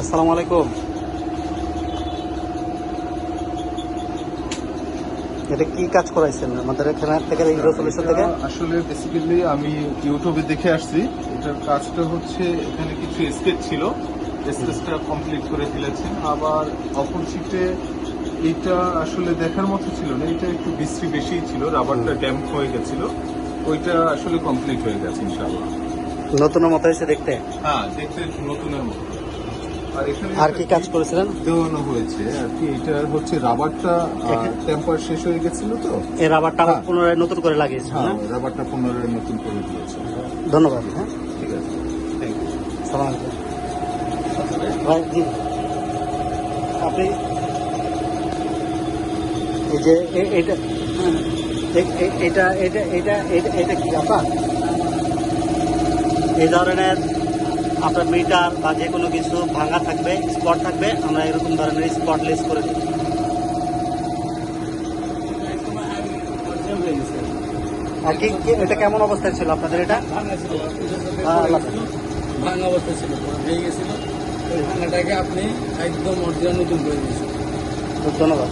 আসসালামু আলাইকুম। এটা কি কাজ করাইছেন? আমাদের এখানে থেকে সলিউশন থেকে? আসলে বেসিক্যালি আমি ইউটিউবে দেখে আসছি। এটার কাজটা হচ্ছে এখানে কিছু স্কেচ ছিল। স্কেচটা কমপ্লিট করে ফেলেছেন। আবার অপোজিটে এটা আসলে দেখার মতো ছিল না। এটা একটু বৃষ্টি বেশি ছিল। রাবারটা ড্যাম্প হয়ে গেছিল। ওইটা আসলে কমপ্লিট হয়ে গেছে ইনশাআল্লাহ। নতুন মতো এসে দেখতে? হ্যাঁ দেখতে নতুনের মতো। আর কি কাজ করেছিলেন? দেওয়ানো হয়েছে আর কি এটা হচ্ছে রাবারটা টেম্পার শেষ হয়ে গেছিল তো? এই রাবারটা আবার হ্যাঁ। পুনরায় নতুন করে লাগিয়েছেন হ্যাঁ রাবারটা পুনরায় নতুন করে দিয়েছে। ধন্যবাদ হ্যাঁ। ঠিক আছে। থ্যাংক ইউ সালাম ভাই জি। আপনি এই যে এটা এটা এটা এটা এটা কি আপনার এই ধরনের আপনার মিটার বা যে কোনো কিছু ভাঙা থাকবে স্পট থাকবে আমরা এরকম ধরনের স্পট লেস করে দিই। আর কি এটা কেমন অবস্থায় ছিল আপনাদের এটা? ভাঙা ছিল হ্যাঁ, আল্লাহ। ভাঙা অবস্থা ছিল ভেঙে গেছিল। ওই ভাঙাটাকে আপনি একদম অরিজিনাল নতুন করে দিয়েছেন। ধন্যবাদ।